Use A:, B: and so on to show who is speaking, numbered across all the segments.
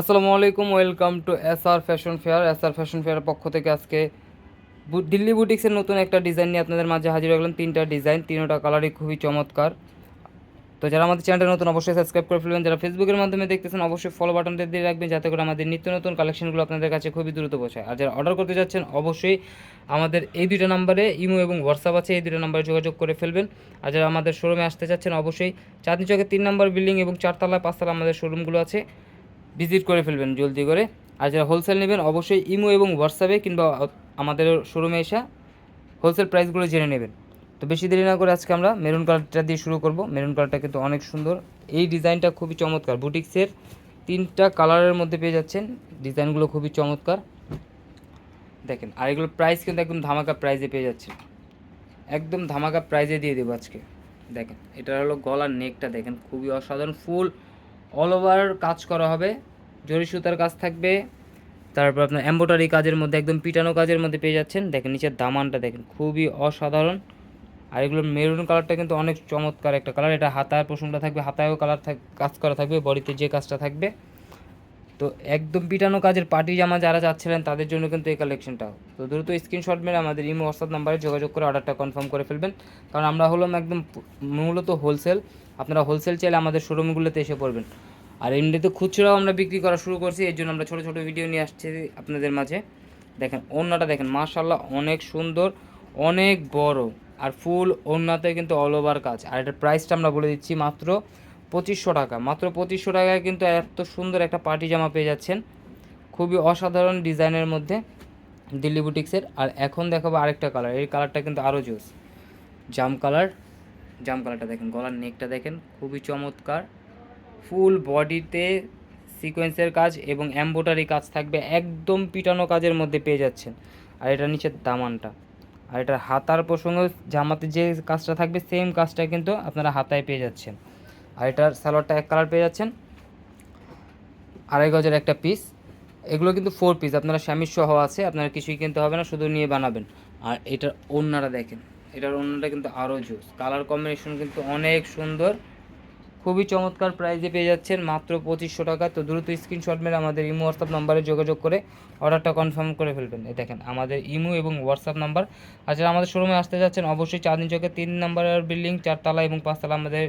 A: আসসালামু আলাইকুম, welcome to S R fashion fair. S R fashion ফেয়ারের পক্ষ থেকে আজকে দিল্লি বুটিক্সের নতুন একটা ডিজাইন নিয়ে আপনাদের মাঝে হাজির হয়ে গেলাম। তিনটা ডিজাইন, তিনটা কালারই খুবই চমৎকার। তো যারা আমাদের চ্যানেলটা নতুন, অবশ্যই সাবস্ক্রাইব করে ফেলবেন। যারা ফেসবুকের মাধ্যমে দেখতেছেন, অবশ্যই ফলো বাটনটা দিয়ে রাখবেন, যাতে করে আমাদের নিত্য নতুন কালেকশনগুলো আপনাদের কাছে খুবই দ্রুত পৌঁছায়। আর যারা অর্ডার করতে যাচ্ছেন, অবশ্যই আমাদের এই দুইটা নাম্বারে ইমো এবং হোয়াটসঅ্যাপ আছে, এই দুটো নাম্বারে যোগাযোগ করে ফেলবেন। আর যারা আমাদের শোরুমে আসতে চাচ্ছেন, অবশ্যই চাঁদনি চকের তিন নম্বর বিল্ডিং এবং চারতলা পাঁচতলা আমাদের শোরুমগুলো আছে। ভিজিট করে ফেলবেন, জলদি করে। আর যারা হোলসেল নেবেন, অবশ্যই ইমো এবং হোয়াটসঅ্যাপে কিংবা আমাদের শোরুমে এসে হোলসেল প্রাইসগুলো জেনে নেবেন। তো বেশি দেরি না করে আজকে আমরা মেরুন কালারটা দিয়ে শুরু করব। মেরুন কালারটা কিন্তু অনেক সুন্দর। এই ডিজাইনটা খুবই চমৎকার। বুটিক্সের তিনটা কালারের মধ্যে পেয়ে যাচ্ছেন। ডিজাইনগুলো খুবই চমৎকার। দেখেন, আর এগুলো প্রাইস কিন্তু একদম ধামাকা প্রাইজে পেয়ে যাচ্ছেন একদম ধামাকা প্রাইজে দিয়ে দেবো আজকে। দেখেন এটা হলো গলার নেকটা দেখেন, খুবই অসাধারণ। ফুল অল ওভার কাজ করা হবে, জরি সুতার কাজ থাকবে, তারপর আপনার এম্বোটারি কাজের মধ্যে একদম পিটানো কাজের মধ্যে পেয়ে যাচ্ছেন। দেখেন নিচের দামানটা দেখেন, খুবই অসাধারণ। আর এগুলোর মেরুন কালারটা কিন্তু অনেক চমৎকার একটা কালার এটা হাতায় প্রসঙ্গটা থাকবে, হাতায়ও কালার কাজ করা থাকবে, বডিতে যে কাজটা থাকবে। তো একদম পিটানো কাজের পার্টি জামা যারা চাচ্ছিলেন, তাদের জন্য কিন্তু এই কালেকশনটা তো দ্রুত স্ক্রিনশট মেরে আমাদের ইমো হোয়াটসঅ্যাপ নাম্বারে যোগাযোগ করে অর্ডারটা কনফার্ম করে ফেলবেন। কারণ আমরা হলাম একদম মূলত হোলসেল আপনারা হোলসেল চাইলে আমাদের শোরুমগুলোতে এসে পড়বেন। আর এমনিতে খুচরাও আমরা বিক্রি করা শুরু করছি, এর জন্য আমরা ছোটো ছোটো ভিডিও নিয়ে আসছি আপনাদের মাঝে। দেখেন, ওড়নাটা দেখেন মাশাল্লাহ অনেক সুন্দর, অনেক বড়। আর ফুল ওড়নাতে কিন্তু অল ওভার কাজ। আর এটার প্রাইসটা আমরা বলে দিচ্ছি মাত্র পঁচিশশো টাকা। মাত্র পঁচিশশো টাকায় কিন্তু এত সুন্দর একটা পার্টি জামা পেয়ে যাচ্ছেন। খুবই অসাধারণ ডিজাইনের মধ্যে দিল্লি বুটিক্সের। আর এখন দেখাবো আরেকটা কালার। এই কালারটা কিন্তু আরও জোস। জাম কালার। জাম কালারটা দেখেন, গলার নেকটা দেখেন, খুবই চমৎকার। ফুল বডিতে সিকোয়েন্সের কাজ এবং এম্বোটারি কাজ থাকবে, একদম পিটানো কাজের মধ্যে পেয়ে যাচ্ছেন। আর এটা নিচের দামানটা। আর এটার হাতার প্রসঙ্গে জামাতে যে কাজটা থাকবে, সেম কাজটা কিন্তু আপনারা হাতায় পেয়ে যাচ্ছেন। আর এটার স্যালোয়ারটা এক কালার পেয়ে যাচ্ছেন। আড়াই গজের একটা পিস এগুলো কিন্তু ফোর পিস আপনারা স্বামীর সহ আছে, আপনারা কিছুই কিনতে হবে না, শুধু নিয়ে বানাবেন। আর এটার ওড়নাটা দেখেন, এটার ওড়নাটা কিন্তু আরও জুস। কালার কম্বিনেশন কিন্তু অনেক সুন্দর। খুবই চমৎকার প্রাইজে পেয়ে যাচ্ছেন। মাত্র পঁচিশশো টাকা। তো দ্রুত স্ক্রিনশট মেরে আমাদের ইমো হোয়াটসঅ্যাপ নাম্বারে যোগাযোগ করে অর্ডারটা কনফার্ম করে ফেলবেন। এই দেখেন, আমাদের ইমো এবং হোয়াটসঅ্যাপ নাম্বার আর যারা আমাদের শোরুমে আসতে যাচ্ছেন, অবশ্যই চাঁদনি চকে তিন নাম্বারের বিল্ডিং চারতলা এবং পাঁচতলা আমাদের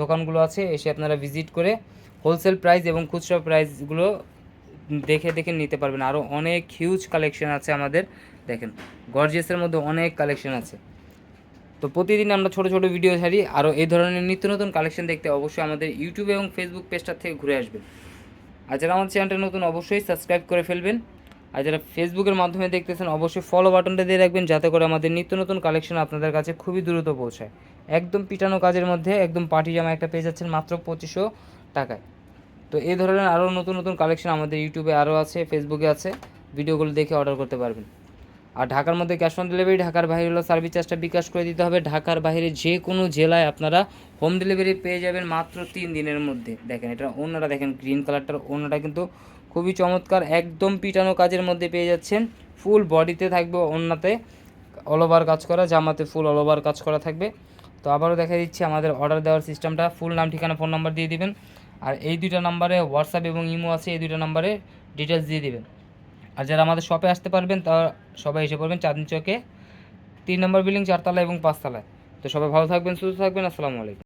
A: দোকানগুলো আছে। এসে আপনারা ভিজিট করে হোলসেল প্রাইস এবং খুচরা প্রাইসগুলো দেখে দেখে নিতে পারবেন। আরও অনেক হিউজ কালেকশন আছে আমাদের। দেখেন গর্জিয়াসের মধ্যে অনেক কালেকশন আছে। তো প্রতিদিন আমরা ছোট ছোট ভিডিও ছাড়ি আরও এই ধরনের নিত্য নতুন কালেকশন দেখতে অবশ্যই আমাদের ইউটিউব এবং ফেসবুক পেজটা থেকে ঘুরে আসবেন। আর যারা আমার চ্যানেলটা নতুন, অবশ্যই সাবস্ক্রাইব করে ফেলবেন। আর যারা ফেসবুকের মাধ্যমে দেখতেছেন, অবশ্যই ফলো বাটনটা দিয়ে রাখবেন, যাতে করে আমাদের নিত্য নতুন কালেকশন আপনাদের কাছে খুবই দ্রুত পৌঁছায়। একদম পিটানো কাজের মধ্যে, একদম পার্টি জামা একটা পেয়ে যাচ্ছেন মাত্র পঁচিশশো টাকায়। তো এই ধরনের আরও নতুন নতুন কালেকশন আমাদের ইউটিউবে আরও আছে ফেসবুকে আছে। ভিডিওগুলো দেখে অর্ডার করতে পারবেন। আর ঢাকার মধ্যে ক্যাশ অন ডেলিভারি ঢাকার বাইরে হলো সার্ভিস চার্জটা বিকাশ করে দিতে হবে। ঢাকার বাইরে যে কোনো জেলায় আপনারা হোম ডেলিভারি পেয়ে যাবেন মাত্র তিন দিনের মধ্যে। দেখেন এটা অন্যটা দেখেন গ্রিন কালারটার অন্যটা কিন্তু খুবই চমৎকার, একদম পিটানো কাজের মধ্যে পেয়ে যাচ্ছেন। ফুল বডিতে থাকবে অন্যতে অল ওভার কাজ করা, জামাতে ফুল অল ওভার কাজ করা থাকবে। তো আবারও দেখা দিচ্ছি আমাদের অর্ডার দেওয়ার সিস্টেমটা ফুল নাম, ঠিকানা ফোন নাম্বার দিয়ে দিবেন। আর এই দুইটা নাম্বারে হোয়াটসঅ্যাপ এবং ইমো আছে, এই দুইটা নাম্বারে ডিটেলস দিয়ে দিবেন। আর যারা আমাদের শপে আসতে পারবেন তা সবাই এসে পড়বেন চাঁদনি চকে। তিন নম্বর বিল্ডিং চারতলা এবং পাঁচতলায়। তো সবাই ভালো থাকবেন, সুস্থ থাকবেন, আসসালামু আলাইকুম।